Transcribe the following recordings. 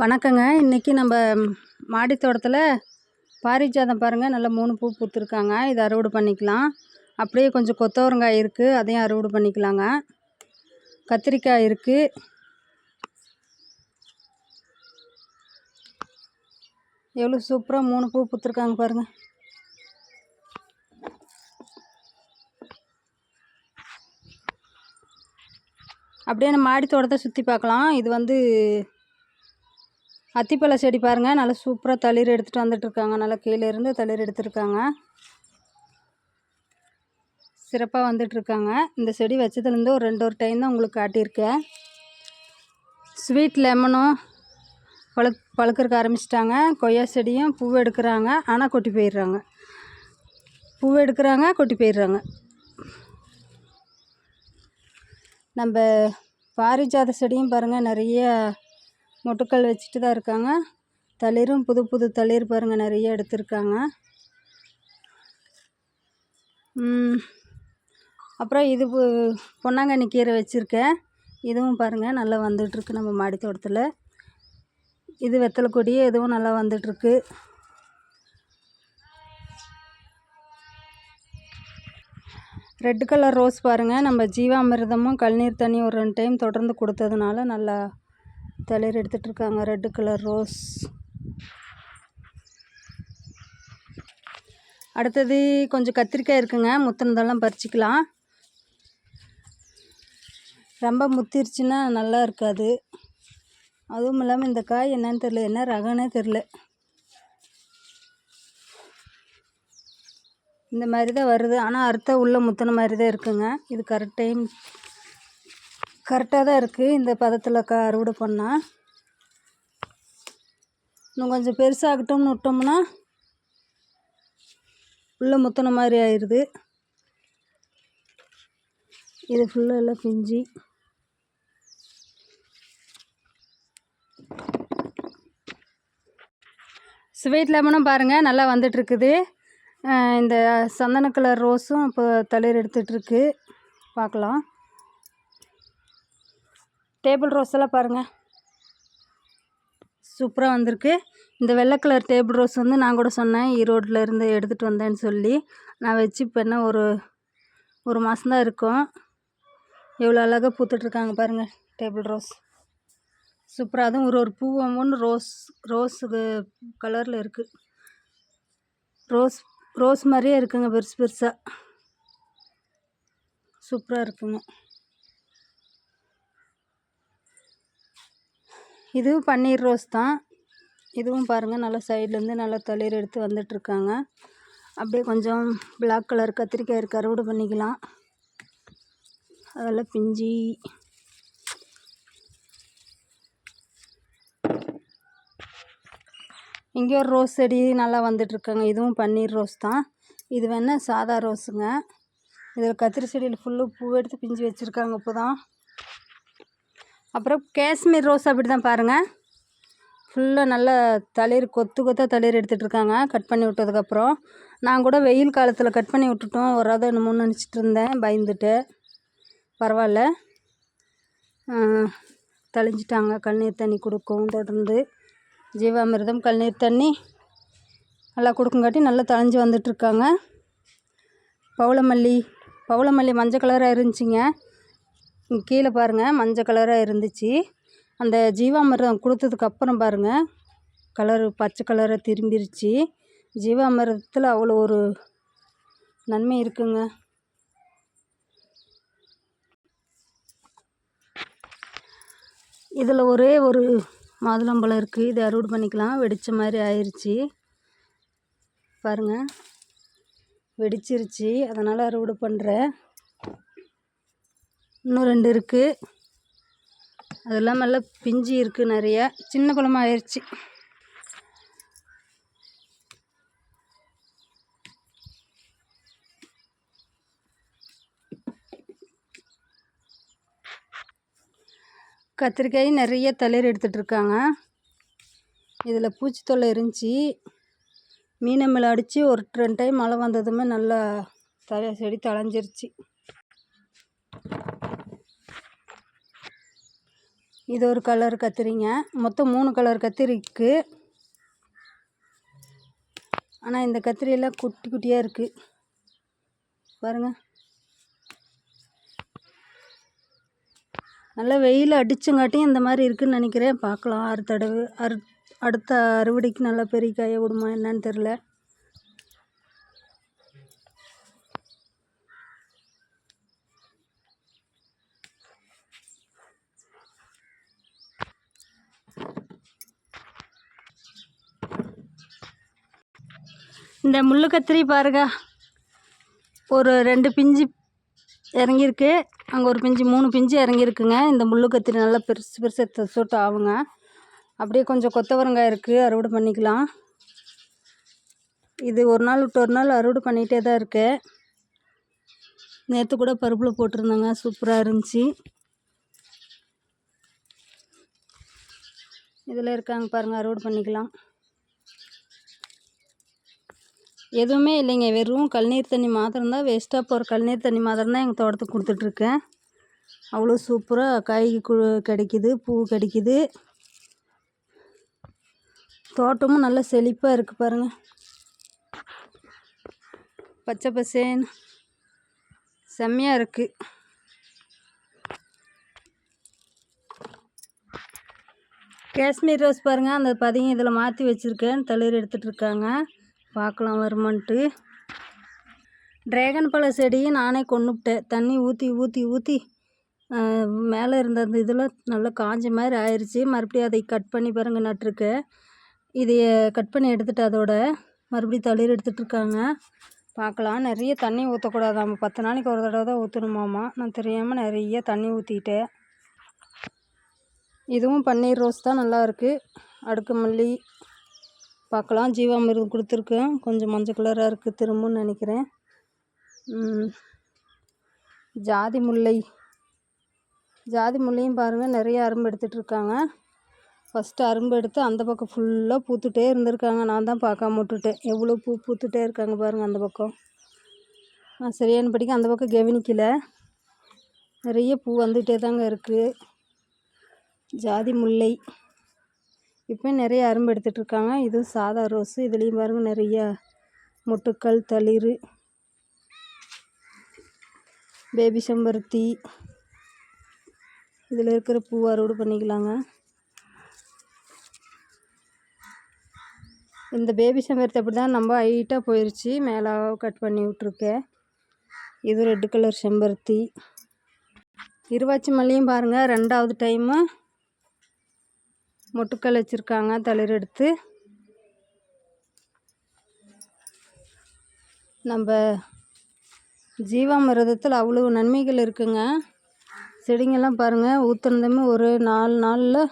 வணக்கங்க. இன்றைக்கி நம்ம மாடி தோட்டத்தில் பாரிஜாதம் பாருங்கள் நல்லா மூணு பூ பூத்துருக்காங்க. இதை அறுவடை பண்ணிக்கலாம். அப்படியே கொஞ்சம் கொத்தவரங்காய் இருக்குது அதையும் அறுவடை பண்ணிக்கலாங்க. கத்திரிக்காய் இருக்குது எவ்வளோ சூப்பராக மூணு பூ பூத்துருக்காங்க பாருங்கள் அப்படியே நம்ம மாடி தோட்டத்தை சுற்றி பார்க்கலாம். இது வந்து அத்திப்பழ செடி பாருங்கள் நல்லா சூப்பராக தளிர் எடுத்துகிட்டு வந்துட்டுருக்காங்க. நல்லா கீழே இருந்து தளிர் எடுத்துருக்காங்க. சிறப்பாக வந்துட்டுருக்காங்க. இந்த செடி வச்சதுலேருந்து ஒரு ரெண்டு ஒரு டைம் தான் உங்களுக்கு காட்டியிருக்கேன். ஸ்வீட் லெமனும் பழுக் பழுக்கிறக்க ஆரம்பிச்சிட்டாங்க. கொய்யா செடியும் பூ எடுக்கிறாங்க. ஆனால் கொட்டி போயிடுறாங்க. பூ எடுக்கிறாங்க கொட்டி போயிடுறாங்க. நம்ம பாரிஜாத செடியும் பாருங்கள் நிறைய மொட்டுக்கள் வச்சுட்டு தான் இருக்காங்க. தளிரும் புது புது தளிர் பாருங்கள் நிறைய எடுத்திருக்காங்க. அப்புறம் இது பொன்னாங்கண்ணி கீரை வச்சுருக்கேன். இதுவும் பாருங்கள் நல்லா வந்துட்டுருக்கு நம்ம மாடி தோட்டத்தில். இது வெத்தலை கொடி இதுவும் நல்லா வந்துட்டுருக்கு. ரெட் கலர் ரோஸ் பாருங்கள் நம்ம ஜீவாமிர்தமும் கழுநீர் தண்ணி ஒரு ரெண்டு டைம் தொடர்ந்து கொடுத்ததுனால நல்லா தளிர் எடுத்துட்டு இருக்காங்க ரெட் கலர் ரோஸ் அடுத்தது கொஞ்சம் கத்திரிக்காய் இருக்குங்க. முத்தினதெல்லாம் பறிச்சிக்கலாம். ரொம்ப முத்திருச்சுன்னா நல்லா இருக்காது. அதுவும் இல்லாமல் இந்த காய் என்னன்னு தெரில என்ன ரகம்னே தெரில இந்த மாதிரி தான் வருது. ஆனால் அறுத்த உள்ளே முத்தின மாதிரி தான் இருக்குங்க. இது கரெக்ட் டைம் கரெக்டாக தான் இருக்குது இந்த பதத்தில் க அறுவடை பண்ணால் இன்னும் கொஞ்சம் பெருசாகட்டும்னு விட்டோம்னா உள்ளே முத்தின மாதிரி ஆயிடுது இது ஃபுல்லாக எல்லாம் பிஞ்சு. ஸ்வீட் லெமனும் பாருங்கள் நல்லா வந்துட்டுருக்குது. இந்த சந்தன கலர் ரோஸும் இப்போ தளிர் எடுத்துகிட்ருக்கு பார்க்கலாம். டேபிள் ரோஸ் எல்லாம் பாருங்கள் சூப்பராக வந்திருக்கு. இந்த வெள்ளை கலர் டேபிள் ரோஸ் வந்து நான் கூட சொன்னேன். ஈரோட்டில் இருந்து எடுத்துகிட்டு வந்தேன்னு சொல்லி. நான் வச்சு இப்போ என்ன ஒரு ஒரு மாதம்தான் இருக்கும். எவ்வளோ அழகாக பூத்துட்ருக்காங்க பாருங்கள் டேபிள் ரோஸ். சூப்பராக அதுவும் ஒரு ஒரு பூ ஒன்று ரோஸ் ரோஸு கலரில் இருக்குது ரோஸ் ரோஸ் மாதிரியே இருக்குங்க பெருசு பெருசாக சூப்பராக இருக்குங்க. இதுவும் பன்னீர் ரோஸ் தான். இதுவும் பாருங்கள் நல்லா சைட்லேருந்து நல்லா தளிர் எடுத்து வந்துட்டுருக்காங்க. அப்படியே கொஞ்சம் பிளாக் கலர் கத்திரிக்காய் இருக்க அறுவடை பண்ணிக்கலாம். அதெல்லாம் பிஞ்சி. இங்கே ஒரு ரோஸ் செடி நல்லா வந்துட்டுருக்காங்க. இதுவும் பன்னீர் ரோஸ் தான். இது வேணால் சாதா ரோஸுங்க இதில் கத்திரி செடியில் ஃபுல்லு பூ எடுத்து பிஞ்சு வச்சுருக்காங்க இப்போ தான் அப்புறம் காஷ்மீர் ரோஸ் அப்படி தான் பாருங்கள் ஃபுல்லாக நல்லா தளிர் கொத்து கொத்தாக தளிர் எடுத்துகிட்டு இருக்காங்க. கட் பண்ணி விட்டதுக்கப்புறம் நான் கூட வெயில் காலத்தில் கட் பண்ணி விட்டுட்டோம். வராத என்னமோன்னு நினச்சிட்டு இருந்தேன். பயந்துட்டு. பரவாயில்ல. தெளிஞ்சிட்டாங்க. கண்ணீர் தண்ணி கொடுக்கும். தொடர்ந்து ஜீவாமிர்தம் கண்ணீர் தண்ணி நல்லா கொடுக்குங்காட்டி நல்லா தழைஞ்சி வந்துட்டுருக்காங்க பவளமல்லி. பவளமல்லி மஞ்சள் கலராக இருந்துச்சிங்க. கீழே பாருங்கள் மஞ்சள் கலராக இருந்துச்சு. அந்த ஜீவாமிர்தம் கொடுத்ததுக்கு அப்புறம் பாருங்கள் கலரு பச்சை கலராக திரும்பிருச்சு. ஜீவாமிர்தத்தில் அவ்வளோ ஒரு நன்மை இருக்குங்க. இதில் ஒரே ஒரு மாதுளம்பழம் இருக்குது இதை அறுவடை பண்ணிக்கலாம். வெடித்த மாதிரி ஆயிடுச்சு பாருங்கள் வெடிச்சிருச்சு. அதனால் அறுவடை பண்ணுறேன் இன்னும் ரெண்டு இருக்குது அதெல்லாம் நல்லா பிஞ்சு இருக்குது நிறைய. சின்ன பழமாக ஆயிடுச்சு கத்திரிக்காய் நிறைய தளிர் எடுத்துகிட்டு இருக்காங்க. இதில் பூச்சி தொல்லை இருந்துச்சு. மீனமில் அடித்து ஒரு ரெண்டு டைம் மழை வந்ததுமே நல்லா தலை செடி தழைஞ்சிருச்சு. இது ஒரு கலர் கத்திரிங்க. மொத்தம் மூணு கலர் கத்திரி இருக்குது ஆனால் இந்த கத்திரியெல்லாம் குட்டி குட்டியாக இருக்குது பாருங்கள் நல்லா வெயில் அடிச்சங்காட்டியும் இந்த மாதிரி இருக்குதுன்னு நினைக்கிறேன். பார்க்கலாம் அடுத்த தடவை அறு அடுத்த அறுவடைக்கு நல்லா பெரிய காய விடுமா என்னன்னு தெரில இந்த முள்ளு கத்திரி பாருங்க. ஒரு ரெண்டு பிஞ்சு இறங்கியிருக்கு. அங்கே ஒரு பிஞ்சு மூணு பிஞ்சு இறங்கியிருக்குங்க. இந்த முள்ளு கத்திரி நல்லா பெருசு பெருசு சூட்டு ஆகுங்க. அப்படியே கொஞ்சம் கொத்தவரங்காய் இருக்குது அறுவடை பண்ணிக்கலாம். இது ஒரு நாள் விட்டு ஒரு நாள் அறுவடை பண்ணிகிட்டே தான் இருக்குது நேற்று கூட பருப்பில் போட்டிருந்தாங்க சூப்பராக இருந்துச்சு. இதில் இருக்காங்க பாருங்கள் அறுவடை பண்ணிக்கலாம். எதுவுமே இல்லைங்க. வெறும் கழுநீர் தண்ணி மாத்திரம்தான் வேஸ்ட்டாக போகிற கழுநீர் தண்ணி மாத்திரம்தான் எங்கள் தோட்டத்துக்கு கொடுத்துட்ருக்கேன். அவ்வளோ சூப்பராக காய் கிடைக்கிது பூ கிடைக்கிது. தோட்டமும் நல்லா செழிப்பாக இருக்குது பாருங்கள் பச்சை பசேன்னு செம்மையாக இருக்குது காஷ்மீர் ரோஸ் பாருங்கள் அந்த பதிங்க இதில் மாற்றி வச்சுருக்கேன். தளிர் எடுத்துகிட்டு இருக்காங்க பார்க்கலாம் வருமான்ட்டு. ட்ராகன் பழ செடியை நானே கொண்டுவிட்டேன் தண்ணி ஊற்றி ஊற்றி ஊற்றி மேலே இருந்த அந்த இதில் நல்லா காஞ்ச மாதிரி ஆயிடுச்சு மறுபடியும் அதை கட் பண்ணி பாருங்கள் நட்டுருக்கேன் இதைய கட் பண்ணி எடுத்துட்டு அதோட மறுபடியும் தளிர் எடுத்துகிட்ருக்காங்க பார்க்கலாம். நிறைய தண்ணி ஊற்றக்கூடாதாம் பத்து நாளைக்கு ஒரு தடவை தான் ஊற்றணுமாமா நான் தெரியாமல் நிறைய தண்ணி ஊற்றிட்டேன் இதுவும் பன்னீர் ரோஸ் தான் நல்லாயிருக்கு அடுக்கு மல்லி பார்க்கலாம். ஜீவாமிர்தம் கொடுத்துருக்கேன் கொஞ்சம் மஞ்சள் கலராக இருக்குது திரும்புன்னு நினைக்கிறேன். ஜாதி முல்லை. ஜாதி முல்லையும் பாருங்கள் நிறைய அரும்பு எடுத்துகிட்டு இருக்காங்க. ஃபஸ்ட்டு அரும்பு எடுத்து அந்த பக்கம் ஃபுல்லாக பூத்துட்டே இருந்திருக்காங்க. நான் தான் பார்க்காம விட்டுட்டேன். எவ்வளோ பூ பூத்துட்டே இருக்காங்க பாருங்கள் அந்த பக்கம். நான் சரியான படிக்க அந்த பக்கம் கவனிக்கல. நிறைய பூ வந்துகிட்டே தாங்க இருக்குது ஜாதி முல்லை. இப்போ நிறைய அரும்பு எடுத்துகிட்ருக்காங்க இதுவும் சாதா ரோஸு. இதுலேயும் பாருங்கள் நிறைய மொட்டுக்கள் தளிர் பேபி செம்பருத்தி. இதில் இருக்கிற பூ அறுவடை பண்ணிக்கலாங்க. இந்த பேபி செம்பருத்தி அப்படி தான் நம்ம ஹைட்டாக போயிடுச்சு மேலே கட் பண்ணி விட்ருக்கேன் இது ரெட்டு கலர் செம்பருத்தி. இருவாச்சி மல்லியும் பாருங்கள் ரெண்டாவது டைமு மொட்டுக்கள் வச்சுருக்காங்க தளிர் எடுத்து. நம்ம ஜீவாமிரதத்தில் அவ்வளவு நன்மைகள் இருக்குங்க. செடிங்கெல்லாம் பாருங்கள் ஊற்றுனதுமே ஒரு நாலு நாளில்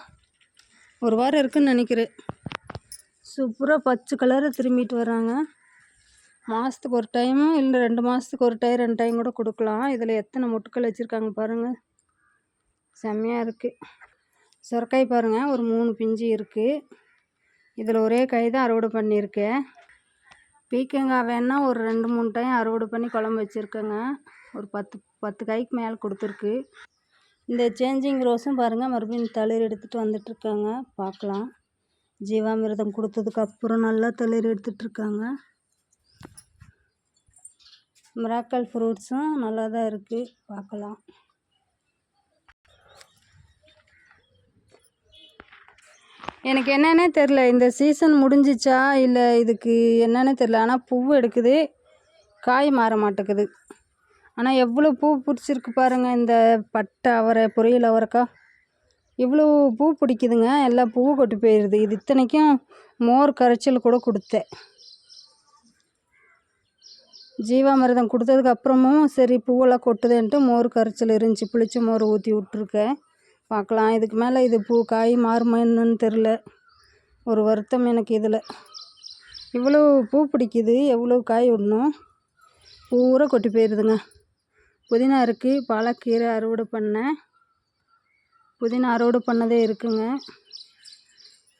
ஒரு வாரம் இருக்குதுன்னு நினைக்கிறேன். சூப்பராக பச்சை கலரை திரும்பிட்டு வராங்க மாதத்துக்கு ஒரு டைமும் இல்லை ரெண்டு மாதத்துக்கு ஒரு டைம் ரெண்டு டைம் கூட கொடுக்கலாம். இதில் எத்தனை மொட்டுக்கள் வச்சுருக்காங்க பாருங்கள் செம்மையாக இருக்குது சுரக்காய் பாருங்கள் ஒரு மூணு பிஞ்சு இருக்குது இதில் ஒரே காய் தான் அறுவடை பண்ணியிருக்கேன் பீக்கங்காய் வேணால் ஒரு ரெண்டு மூணு டைம் அறுவடை பண்ணி குழம்பு வச்சுருக்கேங்க. ஒரு பத்து பத்து காய்க்கு மேலே கொடுத்துருக்கு. இந்த சேஞ்சிங் ரோஸும் பாருங்கள் மறுபடியும் தளிர் எடுத்துகிட்டு வந்துட்டுருக்காங்க. பார்க்கலாம். ஜீவாமிரதம் கொடுத்ததுக்கப்புறம் நல்லா தளிர் எடுத்துகிட்ருக்காங்க மிராக்கல் ஃப்ரூட்ஸும் நல்லா தான் இருக்குது பார்க்கலாம். எனக்கு என்னென்னே தெரில இந்த சீசன் முடிஞ்சிச்சா இல்லை இதுக்கு என்னன்னு தெரில ஆனால் பூ எடுக்குது. காய் மாற மாட்டேக்குது ஆனால் எவ்வளோ பூ பிடிச்சிருக்கு பாருங்கள் இந்த பட்டை அவரை பொரியல் அவரைக்காய் இவ்வளோ பூ பிடிக்குதுங்க. எல்லா பூவும் கொட்டி போயிடுது இது இத்தனைக்கும் மோர் கரைச்சல் கூட கொடுத்தேன். ஜீவாமிரதம் கொடுத்ததுக்கு அப்புறமும் சரி பூவெல்லாம் கொட்டுதேன்ட்டு மோர் கரைச்சல் இருந்துச்சு. புளிச்ச மோர் ஊற்றி விட்ருக்கேன் பார்க்கலாம். இதுக்கு மேலே இது பூ காய் மாறுமா என்னன்னு தெரில ஒரு வருத்தம் எனக்கு இதில். இவ்வளோ பூ பிடிக்குது. எவ்வளோ காய் விடணும் பூரா கொட்டி போயிடுதுங்க புதினா இருக்குது பாலக்கீரை அறுவடை பண்ணேன் புதினா அறுவடை பண்ணதே இருக்குங்க.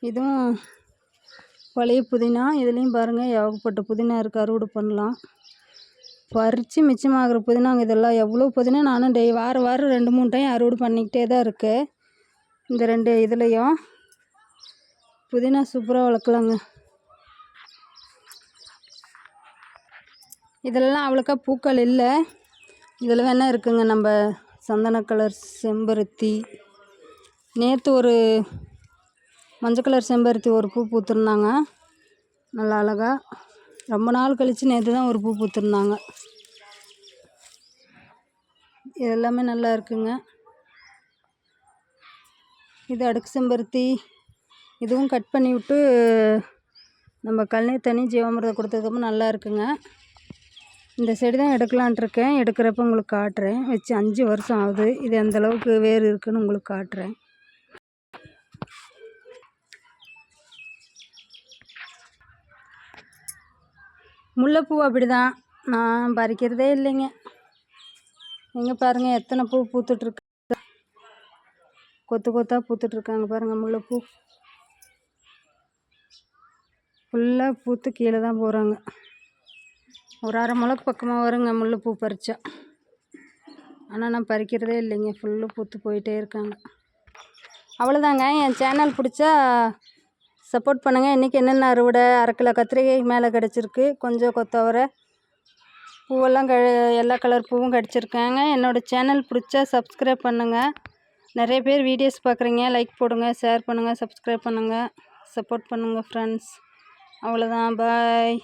இதுவும் பழைய புதினா. இதுலேயும் பாருங்கள் ஏகப்பட்ட புதினா இருக்குது அறுவடை பண்ணலாம். பறித்து மிச்சமாகிற புதினாங்க இதெல்லாம் எவ்வளோ புதினா? நானும் டெய் வாரம் வாரம் ரெண்டு மூணு டைம் அறுவடை பண்ணிக்கிட்டே தான் இருக்குது இந்த ரெண்டு இதுலேயும் புதினா சூப்பராக வளர்க்கலாங்க. இதெல்லாம் அவ்வளோக்கா பூக்கள் இல்லை. இதில் வேணால் இருக்குங்க நம்ம சந்தன கலர் செம்பருத்தி. நேற்று ஒரு மஞ்சள் கலர் செம்பருத்தி ஒரு பூ பூத்துருந்தாங்க. நல்லா அழகாக ரொம்ப நாள் கழித்து நேற்று தான் ஒரு பூ பூத்துருந்தாங்க. இது எல்லாமே நல்லா இருக்குங்க. இது அடுக்கு செம்பருத்தி. இதுவும் கட் பண்ணி விட்டு நம்ம கழனி தனி ஜீவாமிரதம் கொடுத்ததுக்கப்புறம் நல்லா இருக்குங்க. இந்த செடி தான் எடுக்கலான்ட்டு இருக்கேன். எடுக்கிறப்ப உங்களுக்கு காட்டுறேன். வச்சு அஞ்சு வருஷம் ஆகுது. இது எந்தளவுக்கு வேர் இருக்குன்னு உங்களுக்கு காட்டுறேன். முல்லைப்பூ அப்படி தான் நான் பறிக்கிறதே இல்லைங்க. இங்கே பாருங்கள் எத்தனை பூ பூத்துட்ருக்கு கொத்து கொத்தாக பூத்துட்ருக்காங்க பாருங்கள் முல்லைப்பூ. ஃபுல்லாக பூத்து கீழே தான் போகிறாங்க ஒரு அரை முளக்கு பக்கமாக வருங்க முல்லைப்பூ பறித்தா ஆனால் நான் பறிக்கிறதே இல்லைங்க ஃபுல்லு பூத்து போயிட்டே இருக்காங்க. அவ்வளோதாங்க என் சேனல் பிடிச்சா சப்போர்ட் பண்ணுங்கள் இன்றைக்கி என்னென்ன அறுவடை? அரை கிலோ கத்திரிக்காய் மேலே கிடச்சிருக்கு. கொஞ்சம் கொத்தவரை பூவெல்லாம் க எல்லா கலர் பூவும் கிடச்சிருக்காங்க. என்னோடய சேனல் பிடிச்சா சப்ஸ்கிரைப் பண்ணுங்கள் நிறைய பேர் வீடியோஸ் பார்க்குறீங்க. லைக் போடுங்க ஷேர் பண்ணுங்கள் சப்ஸ்கிரைப் பண்ணுங்கள் சப்போர்ட் பண்ணுங்கள் ஃப்ரெண்ட்ஸ் அவ்வளோதான் பாய்